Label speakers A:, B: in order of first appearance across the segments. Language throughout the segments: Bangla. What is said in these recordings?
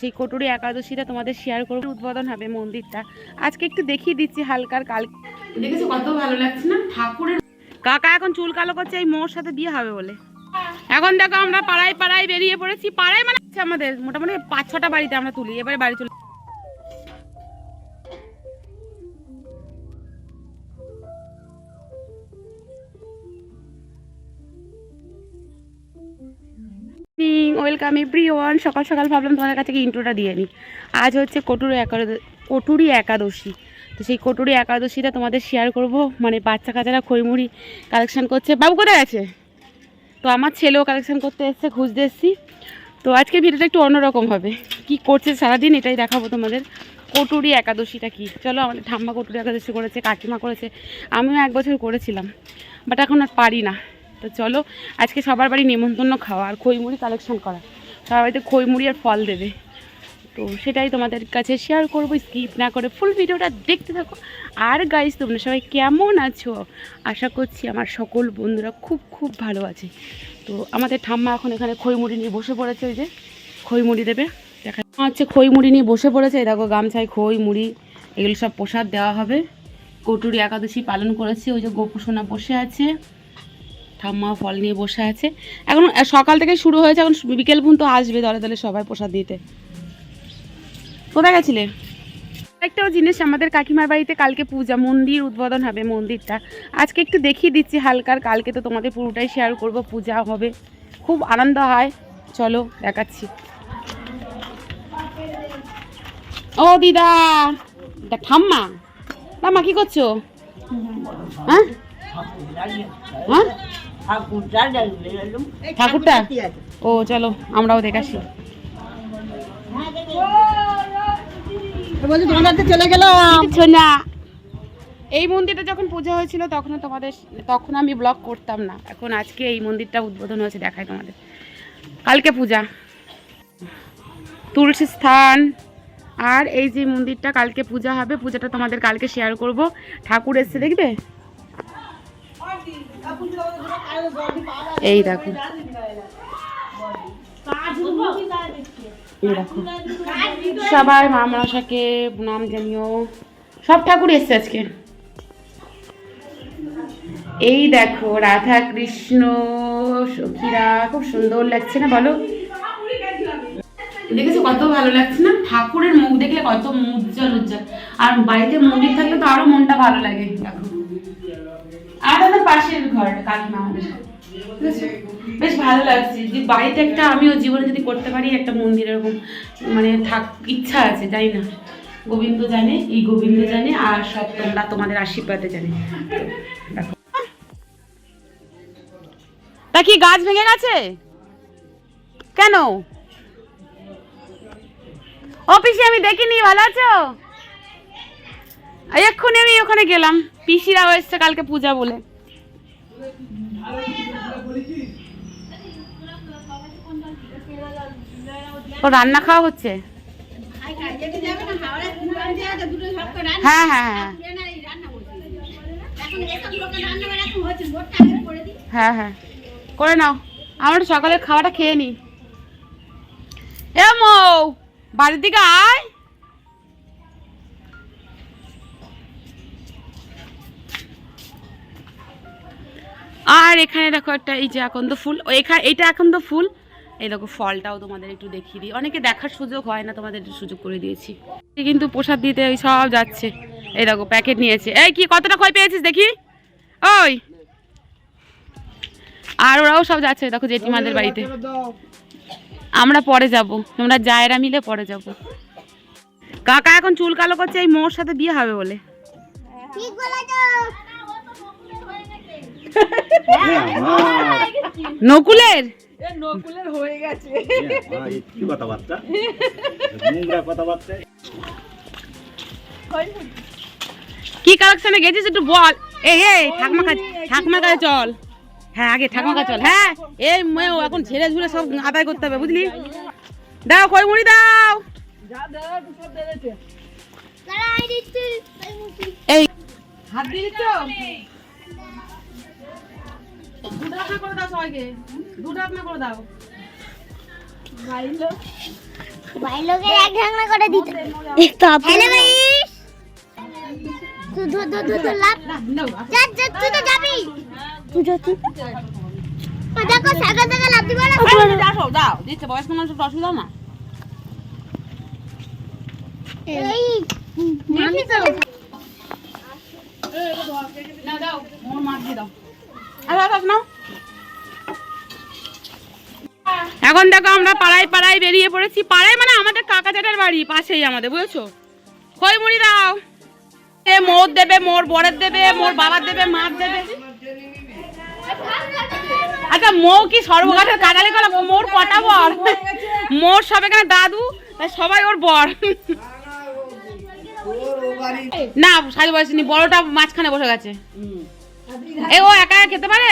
A: সেই কটুরি একাদশীটা তোমাদের শেয়ার করব। উদ্বোধন হবে মন্দিরটা। আজকে একটু দেখিয়ে দিচ্ছি হালকার কাল দেখেছ কত ভালো লাগছে না? ঠাকুরের কাকা এখন চুল কালো করছে এই মোর সাথে বিয়ে হবে বলে। এখন দেখো আমরা পাড়ায় পাড়ায় বেরিয়ে পড়েছি। পাড়ায় মানে আমাদের মোটামুটি পাঁচ ছটা বাড়িতে আমরা তুলি। এবারে বাড়ি চলে ওয়েলকাম এভরি ওয়ান সকাল সকাল ভাবলাম তোমাদের কাছে ইন্ট্রোটা দিয়ে নিই। আজ হচ্ছে কটুরি একাদশী কটুরি একাদশী। তো সেই কটুরি একাদশীটা তোমাদের শেয়ার করব। মানে বাচ্চা কাচারা খইমুড়ি কালেকশান করছে। বাবু কোথায় আছে? তো আমার ছেলেও কালেকশান করতে এসছে, খুঁজতে এসছি। তো আজকে ভিডিওটা একটু অন্যরকম হবে। কি করছে সারাদিন এটাই দেখাবো তোমাদের। কটুরি একাদশীটা কি? চলো আমাদের ঠাম্মা কটুরি একাদশী করেছে, কাকিমা করেছে। আমিও এক বছর করেছিলাম। বাট এখন আর পারি না। তো চলো, আজকে সবার বাড়ি নেমন্তন্ন খাওয়া আর খইমুড়ি কালেকশন করা। সবার বাড়িতে খইমুড়ি আর ফল দেবে। তো সেটাই তোমাদের কাছে শেয়ার করব। স্কিপ না করে ফুল ভিডিওটা দেখতে থাকো। আর গাইস তোমরা সবাই কেমন আছো? আশা করছি আমার সকল বন্ধুরা খুব খুব ভালো আছে। তো আমাদের ঠাম্মা এখন এখানে খইমুড়ি নিয়ে বসে পড়েছে ওই যে, খইমুড়ি দেবে। দেখা হচ্ছে খইমুড়ি নিয়ে বসে পড়েছে। দেখো, গামছায় খই মুড়ি এগুলো সব প্রসাদ দেওয়া হবে। কটুরি একাদশী পালন করেছে। ওই যে গোপুসোনা বসে আছে। ঠাম্মা ফল নিয়ে বসে আছে। এখন সকাল থেকে শুরু হয়েছে, এখন বিকেল পর্যন্ত আসবে দলে দলে সবাই প্রসাদ দিতে। কোথায় গেছিলে? একটাও জিনিস আমাদের কাকিমার বাড়িতে কালকে পূজা, মন্দির উদ্বোধন হবে মন্দিরটা। আজকে একটু দেখিয়ে দিচ্ছি হালকার, কালকে তো তোমাদের পুরোটাই শেয়ার করব, পূজা হবে। খুব আনন্দ হয়। চলো, দেখাচ্ছি। ও, দিদা! এটা ঠাম্মা! ঠাম্মা, কি করছ? হ্যাঁ? হ্যাঁ? ঠাকুরটা ও চলো আমরাও
B: চলে গেলাম।
A: না। এই মন্দিরটা যখন পূজা হয়েছিল তখন তোমাদের তখন আমি ব্লগ করতাম না। এখন আজকে এই মন্দিরটা উদ্বোধন হয়েছে দেখায় তোমাদের। কালকে পূজা। তুলসী স্থান। আর এই যে মন্দিরটা কালকে পূজা হবে পূজাটা তোমাদের কালকে শেয়ার করব। ঠাকুর এসছে দেখবে? এই দেখো। সবাই মা মনসাকে নাম জানিও। সব ঠাকুর এসছে আজকে। এই দেখো, রাধা কৃষ্ণ, সখীরা, খুব সুন্দর লাগছে না বলো? দেখেছ কত ভালো লাগছে না? ঠাকুরের মুখ দেখলে কত উজ্জ্বল উজ্জ্বল। আর বাড়িতে মন্দির থাকলে তো আরও মনটা ভালো লাগে। দেখো। আর আমাদের পাশের ঘর, কাকিমা বেশ ভালো লাগছে যে বাড়িতে একটা আমিও জীবনে যদি করতে পারি, একটা মন্দির এরকম মানে থাক, ইচ্ছা আছে জানি না? গোবিন্দ জানে, এই গোবিন্দ জানে, আর সব তোমরা তোমাদের আশীর্বাদে জানে। তা কি গাছ ভেঙে গেছে? কেন? অফিসে আমি দেখিনি, ভালো আছো? এক্ষুনি আমি ওখানে গেলাম। পিসিরাও এসছে কালকে পূজা বলে। ও রান্না খাওয়া হচ্ছে? হ্যাঁ হ্যাঁ হ্যাঁ। হ্যাঁ হ্যাঁ। করে নাও। আমরা সকালের খাওয়াটা খেয়ে নি। এ মৌ, বাড়ির দিকে আয়। আর এখানে দেখো একটা এই যে আকন্দ ফুল এখানে এটা আকন্দ ফুল। এই দেখো ফলটাও তোমাদের একটু দেখিয়ে দিই। অনেকে দেখার সুযোগ হয় না, তোমাদের একটু সুযোগ করে দিয়েছি। কিন্তু প্রসাদ দিতে ওই সব যাচ্ছে। এই দেখো প্যাকেট নিয়েছে। এই কি, কতটা খই পেয়েছিস দেখি? ওই। আর ওরাও সব যাচ্ছে দেখো জেঠিমাদের বাড়িতে। আমরা পরে যাব। তোমরা জায়রা মিলে পরে যাব। কাকা এখন চুল কালো করছে, এই মোর সাথে বিয়ে হবে বলে। নকুলের?
B: নকুলের হয়ে গেছে।
C: কি কথাবার্তা। নোংরা কথাবার্তা।
A: কি কালেকশনে গেছিস একটু বল। এই এই ঠাকমা কাছে ঠাকমার কাছে চল। হ্যাঁ আগে ঠাকমা কাছে চল। হ্যাঁ এই মেয়েও এখন ঝেড়ে ঝুড়ে সব আদায় করতে হবে বুঝলি? দাও কই মুড়ি দাও
B: তো
A: এই হাত দিয়ে দিচ্ছ দুটো আপনা করে দাও সবাইকে। দুটো আপনা করে দাও।
D: বাইলোকে এক ঢাকনা করে দিতে। হ্যালো গাইস তুই ধর ধর ধর ধর লাভ যা যা তুই তো যাবি। তুই যা তুই দেখো সাইকেল থেকে লাভ দিবা না।
A: দাও দাও দিচ্ছে বয়স্ক মানুষ অসুবিধা না?
D: এই আমি তো
A: দাও দাও মোর মাছ দিয়ে দাও। আচ্ছা আচ্ছা এখন দেখো আমরা পাড়ায় পাড়ায় বেরিয়ে পড়েছি। পাড়ায় মানে আমাদের কাকা জ্যাঠার বাড়ি, পাশেই আমাদের, বুঝেছ? খই মুড়ি দাও। এ মোর দেবে, মোর বরের দেবে, মোর বাবার দেবে, মার দেবে। আচ্ছা মৌ কি সর্বগাঠের কাটালি কলা? মোর কটা বর? মোর সব এখানে দাদু সবাই ওর বর। না, সাজু বয়সে বড়টা মাঝখানে বসে গেছে। এ, ও একা খেতে পারে?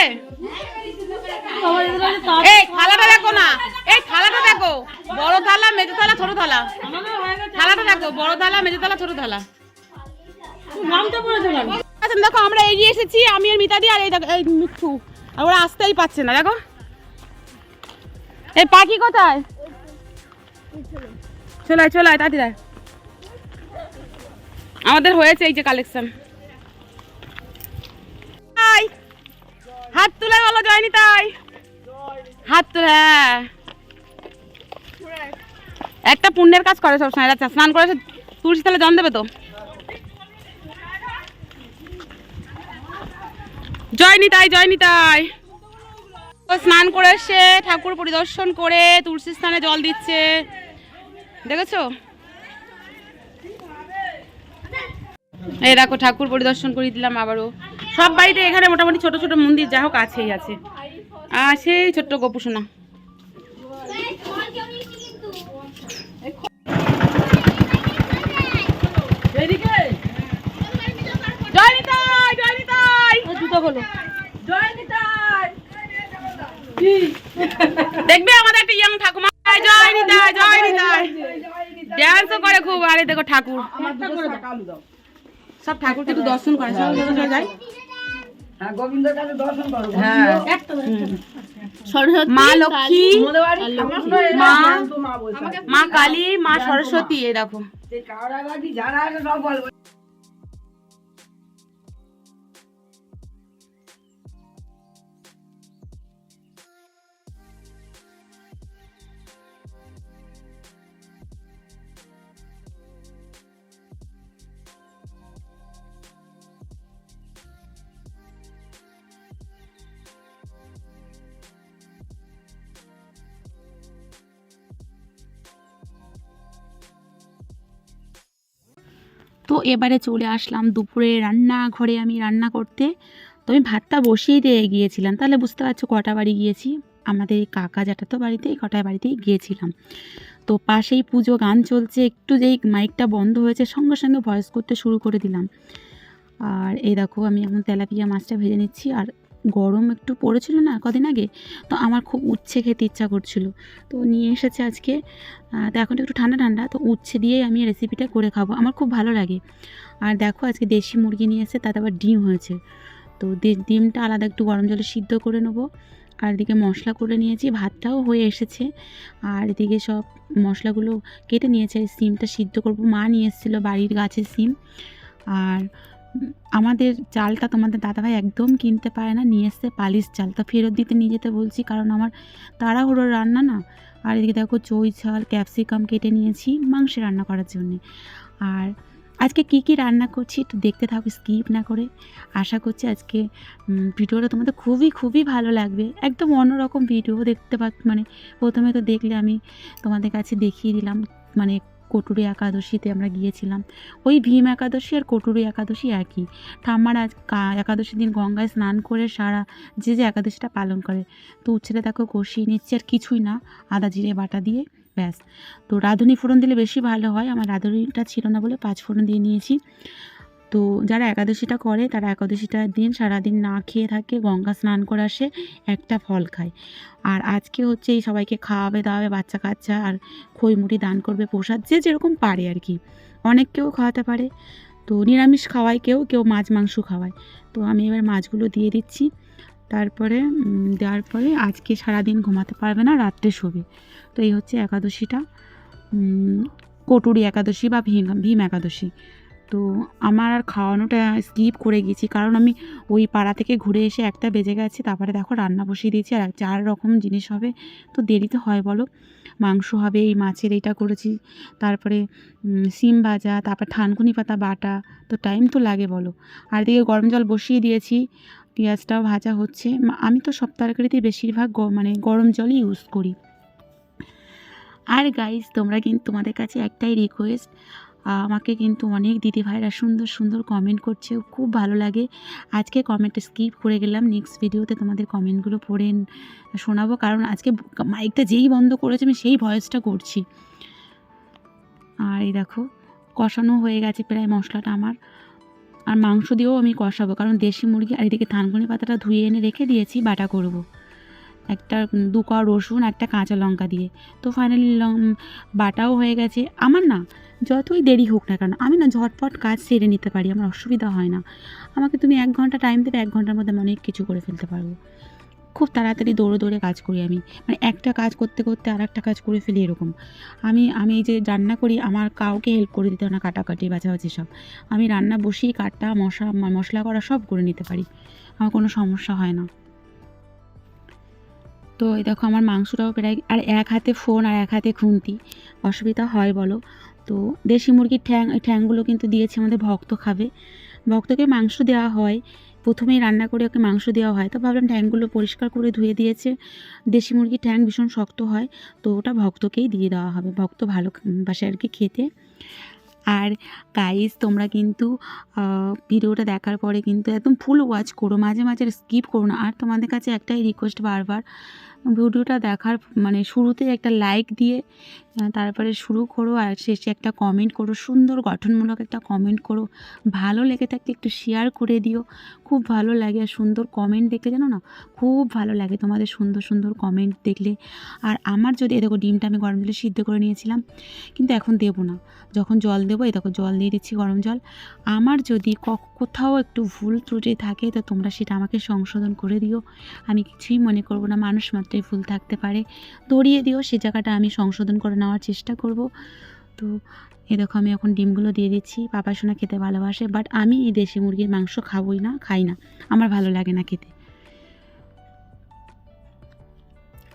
A: এই, থালাটা দেখো না। এই, থালাটা দেখো। বড় থালা, মেজো থালা, ছোট থালা। থালাটা দেখো, বড় থালা, মেজো থালা, ছোট থালা। আচ্ছা দেখো, আমরা এগিয়ে এসেছি, আমি আর মিতাদি আর এই দেখো, এই মিঠু। আর ওরা আসতেই পারছে না, দেখো। এই পাখি কোথায়? চলাই চলাই তাড়াতাড়ি। আমাদের হয়েছে এই যে কালেকশন হাত তুলে বলো জয়নি তাই। হাত তুলে হ্যাঁ। একটা পুণ্যের কাজ করে সবসময় আচ্ছা স্নান করে তুলসী তাহলে জন দেবে তো? জয়নি তাই জয়নি তাই। ও স্নান করে এসে ঠাকুর পরিদর্শন করে তুলসী স্থানে জল দিচ্ছে। দেখেছ? এই দেখো, ঠাকুর পরিদর্শন করে দিলাম আবারও। সব বাড়িতে এখানে মোটামুটি ছোট ছোট মন্দির যা হোক আছেই আছে। আর সেই ছোট্ট গোপুসোনা। জয় নিতাই জয় নিতাই। জুতো খোলো। দেখবে আমাদের একটা ইয়াং ঠাকুমা? জয় নিতাই জয় নিতাই। ড্যান্সও করে খুব। আরে দেখো ঠাকুর। সব ঠাকুরকে একটু দর্শন করে। সব যায় মা লক্ষ্মী। মা মা কালী মা সরস্বতী এরকম দেখো। তো এবারে চলে আসলাম দুপুরে রান্নাঘরে আমি রান্না করতে। তো আমি ভাতটা বসিয়ে দিয়ে গিয়েছিলাম। তাহলে বুঝতে পারছ কটা বাড়ি গিয়েছি। আমাদের কাকা জ্যাঠাতো বাড়িতে, এই কটায় বাড়িতেই গিয়েছিলাম। তো পাশেই পুজো গান চলছে। একটু যেই মাইকটা বন্ধ হয়েছে, সঙ্গে সঙ্গে ভয়েস করতে শুরু করে দিলাম। আর এই দেখো আমি এখন তেলাপিয়া মাছটা ভেজে নিচ্ছি। আর গরম একটু পড়েছিল না কদিন আগে, তো আমার খুব উচ্ছে খেতে ইচ্ছা করছিল। তো নিয়ে এসেছে আজকে তো এখন একটু ঠান্ডা ঠান্ডা, তো উচ্ছে দিয়েই আমি রেসিপিটা করে খাব। আমার খুব ভালো লাগে। আর দেখো আজকে দেশি মুরগি নিয়ে এসে তাতে আবার ডিম হয়েছে। তো ডিমটা আলাদা একটু গরম জলে সিদ্ধ করে নেব। আর এদিকে মশলা করে নিয়েছি, ভাতটাও হয়ে এসেছে। আর এদিকে সব মশলাগুলো কেটে নিয়েছে সিমটা সিদ্ধ করব। মা নিয়ে এসেছিল বাড়ির গাছের সিম। আর আমাদের চালটা তোমাদের দাদাভাই একদম কিনতে পারে না, নিয়ে এসছে পালিশ চাল। তো ফেরত দিতে নিয়ে যেতে বলছি, কারণ আমার তাড়াহুড়োর রান্না না। আর এদিকে দেখো চই ছাল ক্যাপসিকাম কেটে নিয়েছি মাংস রান্না করার জন্যে। আর আজকে কি কি রান্না করছি একটু দেখতে থাকো স্কিপ না করে। আশা করছি আজকে ভিডিওটা তোমাদের খুবই খুবই ভালো লাগবে। একদম অন্যরকম ভিডিও দেখতে পা মানে প্রথমে তো দেখলে আমি তোমাদের কাছে দেখিয়ে দিলাম মানে কটুরি একাদশীতে আমরা গিয়েছিলাম। ওই ভীম একাদশী আর কটুরি একাদশী একই। ঠাম্মার আজ একাদশীর দিন গঙ্গায় স্নান করে সারা যে যে একাদশীটা পালন করে, তো উচ্ছেটা দেখো কষিয়ে নিচ্ছে আর কিছুই না, আদা জিরে বাটা দিয়ে, ব্যাস। তো রাঁধুনি ফোড়ন দিলে বেশি ভালো হয়, আমার রাঁধুনিটা ছিল না বলে পাঁচ ফোড়ন দিয়ে নিয়েছি। তো যারা একাদশীটা করে, তারা একাদশীটার দিন সারাদিন না খেয়ে থাকে, গঙ্গা স্নান করে আসে, একটা ফল খায়। আর আজকে হচ্ছে এই সবাইকে খাওয়াবে, দাওয়াবে, বাচ্চা কাচ্চা আর খইমুড়ি দান করবে, প্রসাদ, যে যেরকম পারে আর কি। অনেক কেউ খাওয়াতে পারে। তো নিরামিষ খাওয়ায় কেউ কেউ মাছ, মাংস খাওয়ায়। তো আমি এবার মাছগুলো দিয়ে দিচ্ছি। তারপরে দেওয়ার পরে আজকে সারাদিন ঘুমাতে পারবে না, রাত্রে শোবে। তো এই হচ্ছে একাদশীটা। কটুরি একাদশী বা ভীম ভীম একাদশী। তো আমার আর খাওয়ানোটা স্কিপ করে গেছি। কারণ আমি ওই পাড়া থেকে ঘুরে এসে একটা বেজে গেছে, তারপরে দেখো রান্না বসিয়ে দিয়েছি আর চার রকম জিনিস হবে। তো দেরি তো হয় বলো? মাংস হবে, এই মাছের এইটা করেছি। তারপরে সিম ভাজা, তারপর থানকুনি পাতা বাটা, তো টাইম তো লাগে বলো। আর এদিকে গরম জল বসিয়ে দিয়েছি, পেঁয়াজটাও ভাজা হচ্ছে। আমি তো সব তরকারিতেই বেশিরভাগ মানে গরম জলই ইউজ করি। আর গাইস তোমরা কিন্তু তোমাদের কাছে একটাই রিকোয়েস্ট আমাকে কিন্তু অনেক দিদি ভাইরা সুন্দর সুন্দর কমেন্ট করছে। খুব ভালো লাগে। আজকে কমেন্টে স্কিপ করে গেলাম। নেক্সট ভিডিওতে তোমাদের কমেন্টগুলো পড়ে শোনাবো। কারণ আজকে মাইকটা যেই বন্ধ করেছে, আমি সেই ভয়েসটা করছি। আর এই দেখো, কষানো হয়ে গেছে প্রায় মশলাটা আমার। আর মাংস দিয়েও আমি কষাবো। কারণ দেশি মুরগি আর এদিকে থানকুনি পাতাটা ধুয়ে এনে রেখে দিয়েছি, বাটা করব। একটা দু কোয়া রসুন, একটা কাঁচা লঙ্কা দিয়ে। তো ফাইনালি বাটাও হয়ে গেছে। আমার না যতই দেরি হোক না কেন, আমি না ঝটপট কাজ সেরে নিতে পারি, আমার অসুবিধা হয় না। আমাকে তুমি এক ঘণ্টা টাইম দেবে, এক ঘণ্টার মধ্যে আমি অনেক কিছু করে ফেলতে পারব। খুব তাড়াতাড়ি দৌড়ে দৌড়ে কাজ করি আমি। মানে একটা কাজ করতে করতে আর একটা কাজ করে ফেলি এরকম। আমি আমি এই যে রান্না করি, আমার কাউকে হেল্প করে দিতে হয় না কাটাকাটি, বাছাবাছি সব। আমি রান্না বসিয়ে কাটা, মশা, মশলা করা সব করে নিতে পারি। আমার কোনো সমস্যা হয় না। তো এই দেখো আমার মাংসটাও প্রায় আর এক হাতে ফোন আর এক হাতে খুন্তি। অসুবিধা হয় বলো। তো দেশি মুরগির ঠ্যাং এই ঠ্যাংগুলো কিন্তু দিয়েছে আমাদের ভক্ত খাবে। ভক্তকে মাংস দেওয়া হয়। প্রথমেই রান্না করে ওকে মাংস দেওয়া হয়। তো ভাবলাম ঠ্যাংগুলো পরিষ্কার করে ধুয়ে দিয়েছে। দেশি মুরগির ঠ্যাং ভীষণ শক্ত হয়। তো ওটা ভক্তকেই দিয়ে দেওয়া হবে। ভক্ত ভালো বাসে আর কি খেতে। আর গাইজ তোমরা কিন্তু ভিডিওটা দেখার পরে কিন্তু একদম ফুল ওয়াচ করো, মাঝে মাঝে স্কিপ করো না। আর তোমাদের কাছে একটাই রিকোয়েস্ট বারবার ভিডিওটা দেখার মানে শুরুতে একটা লাইক দিয়ে তারপরে শুরু করো আর শেষে একটা কমেন্ট করো, সুন্দর গঠনমূলক একটা কমেন্ট করো। ভালো লেগে থাকলে একটু শেয়ার করে দিও। খুব ভালো লাগে আর সুন্দর কমেন্ট দেখলে, জানো না? খুব ভালো লাগে তোমাদের সুন্দর সুন্দর কমেন্ট দেখলে। আর আমার যদি এ দেখো ডিমটা আমি গরম জলে সিদ্ধ করে নিয়েছিলাম, কিন্তু এখন দেবো না। যখন জল দেবো, এই দেখো জল দিয়ে দিচ্ছি গরম জল। আমার যদি কোথাও একটু ভুল ত্রুটি থাকে, তো তোমরা সেটা আমাকে সংশোধন করে দিও। আমি কিছুই মনে করব না, মানুষ মাত্রই ভুল থাকতে পারে। ধরিয়ে দিও, সে জায়গাটা আমি সংশোধন করে নেওয়ার চেষ্টা করব। তো এ দেখো আমি এখন ডিমগুলো দিয়ে দিচ্ছি। পাপা সোনা খেতে ভালোবাসে বাট আমি এই দেশি মুরগির মাংস খাবোই না, খাই না। আমার ভালো লাগে না খেতে।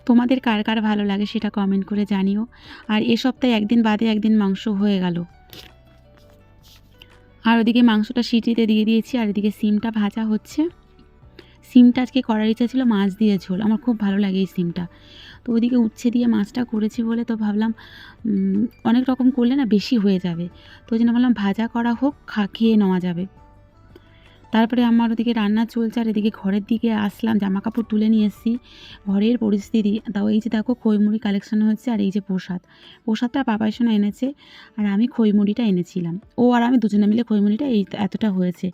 A: তোমাদের কার কার ভালো লাগে সেটা কমেন্ট করে জানিও। আর এ সপ্তাহে একদিন বাদে একদিন মাংস হয়ে গেল। আর ওদিকে মাংসটা সিটিতে দিয়ে দিয়েছি, আর এদিকে সিমটা ভাজা হচ্ছে। সিমটা আজকে করার ইচ্ছা ছিল মাছ দিয়ে ঝোল। আমার খুব ভালো লাগে এই সিমটা। তো ওদিকে উচ্ছে দিয়ে মাছটা করেছি বলে তো ভাবলাম অনেক রকম করলে না বেশি হয়ে যাবে। তো ওই জন্য ভাবলাম ভাজা করা হোক, খা, খেয়ে নেওয়া যাবে। তারপরে আমার ওদিকে রান্না চলছে আর এদিকে ঘরের দিকে আসলাম জামা কাপড় তুলে নিয়ে এসেছি। ঘরের পরিস্থিতি তাও এই যে দেখো খইমুড়ি কালেকশন হচ্ছে আর এই যে প্রসাদ। প্রসাদটা পাপাই সোনা এনেছে আর আমি খইমুড়িটা এনেছিলাম। ও আর আমি দুজনে মিলে খইমুড়িটা এই এতটা হয়েছে।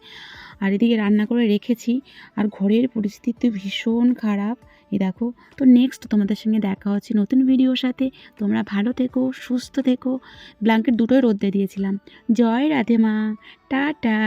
A: আর এদিকে রান্না করে রেখেছি। আর ঘরের পরিস্থিতি ভীষণ খারাপ। এই দেখো, তো নেক্সট তোমাদের সঙ্গে দেখা হচ্ছে নতুন ভিডিওর সাথে। তোমরা ভালো থেকো, সুস্থ থেকো। ব্ল্যাঙ্কেট দুটোই রোদ্দে দিয়েছিলাম। জয় রাধে মা, টাটা।